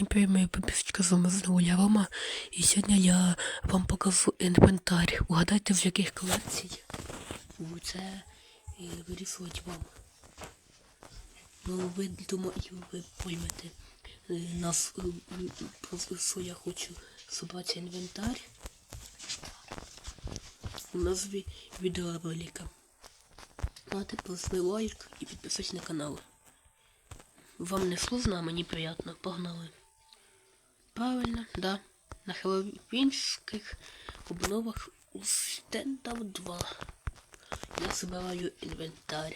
Всім привіт, мої підписчики, з вами знову я Рома. І сьогодні я вам покажу інвентар. Угадайте, з яких колекцій це е, вирішувати вам. Ну, ви думаю, ви поймете е, нас, е, е, що я хочу собрати інвентар. У назві відеоролика. Давайте поставте лайк і підписуйтесь на канал. Вам не сложно, а мені приятно. Погнали. Правильно, да. На хеллоуінських обновах у стендап 2. Я збираю інвентар.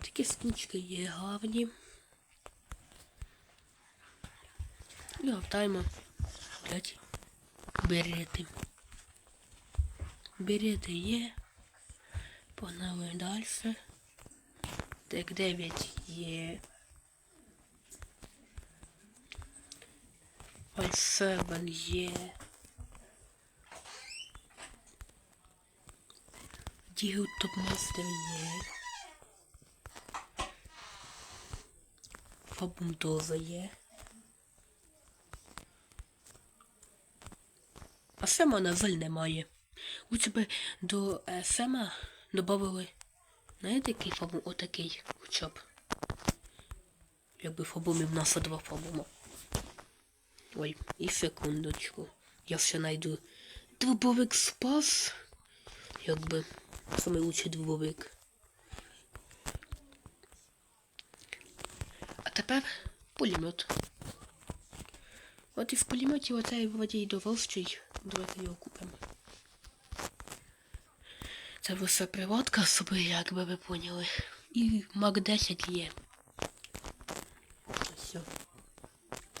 Такі скінчики є гарні. І гортаємо. Блять. Берети. Берети є. Погнали далі. Так, 9 є. 7 є. Дігл топмастер є. Фабумдоза є. А Сема, на жаль, немає. Лучше би до е, Сема добавили Знаєте, який фабум? Отакий хоча б. Якби фабумів нас два фабума. Ой, і секундочку. Я ще знайду дробовик спас. Якби. Самий лучший дробовик. А тепер пулемет. От і в пулеметі оцей водій доволщий. Давайте його купимо. Це все приводка собі, як би ви поняли. І Мак 10 є. Все.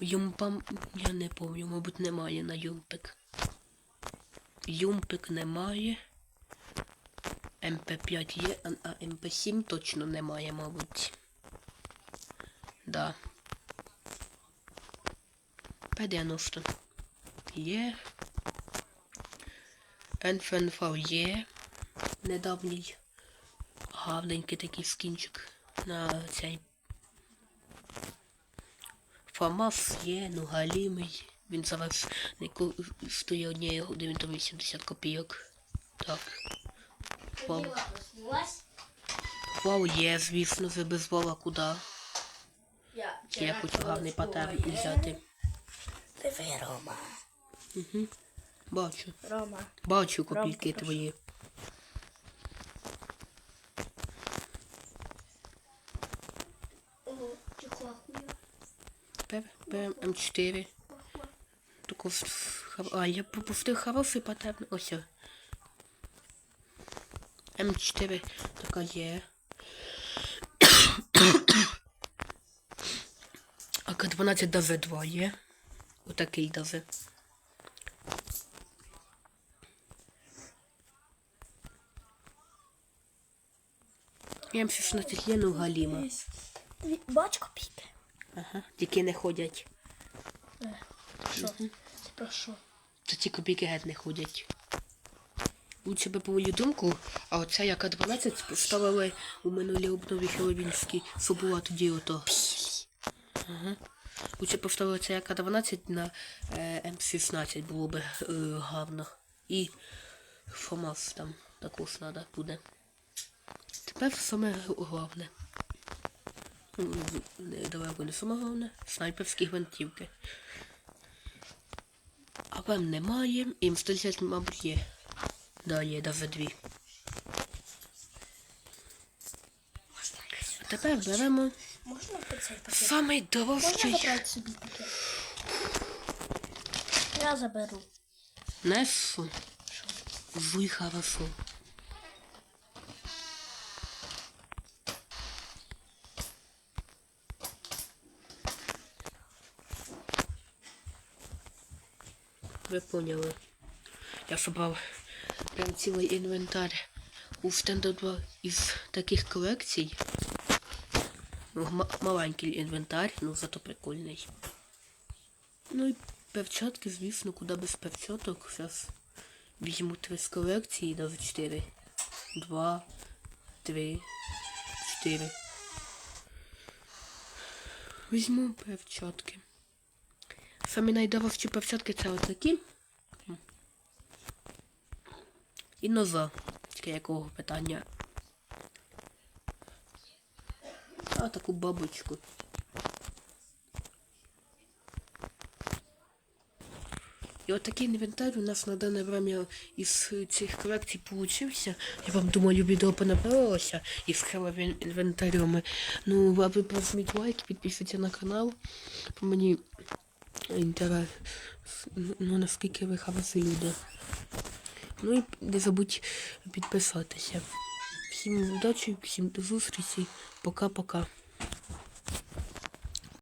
Юмпам я не пам'ятаю, мабуть, немає на юмпик. Юмпик немає. МП5 є, а МП7 точно немає, мабуть. Да. П90 є. НФНФ є недавній гарненький такий скінчик на цей Фамас є, ну галімий. Він зараз не ку- стоїть однієї години то 80 копійок. Так. Вау. Вау є, звісно, ви без вала куди. Я, Я хочу гарний паттерн взяти. Диви, Рома. Угу. Бачу. Рома. Бачу копійки Ромка, твої. Беремо М4. Таку А, я пропустив хороший паттерн. Ось. о. М4 така є. АК-12 даже 2 є. Отакий даже. І М16 є, ну галіма. Ві- Бач копійки? Ага, тільки не ходять. Що? Це про що? Та ці копійки геть не ходять. Лучше би по мою думку, а оця яка 12 ставили у минулій обнові Хеловінській, що була тоді ото. Ага. Лучше поставили це яка 12 на е, М16 було би е, гарно. І ФОМАС там також треба буде. Тепер саме головне. Далеко не саме головне. Снайперські гвинтівки. А вам немає. І М110, мабуть, є. Да, є, даже дві. А тепер беремо Можна по цей пакет? самий Можна дорожчий забрати собі пакет? Я заберу. Несу. Жуй хорошо. Ви поняли. Я собрав прям цілий інвентар у стенду 2 із таких колекцій. Ну, маленький інвентар, ну зато прикольний. Ну і перчатки, звісно, куди без перчаток. Зараз візьму три з колекції, навіть чотири. Два, три, чотири. Візьму перчатки. Самі найдорожчі перчатки це отакі. І ноза. Тільки якого питання. А таку бабочку. І от такий інвентар у нас на дане время із цих колекцій получився. Я вам думаю, відео понравилося із хеловим інвентарем. Ну, а ви прожміть лайк, підписуйтесь на канал. Мені інтерес, ну наскільки ви хороші люди. Ну і не забудь підписатися. Всім удачі, всім до зустрічі. Пока-пока.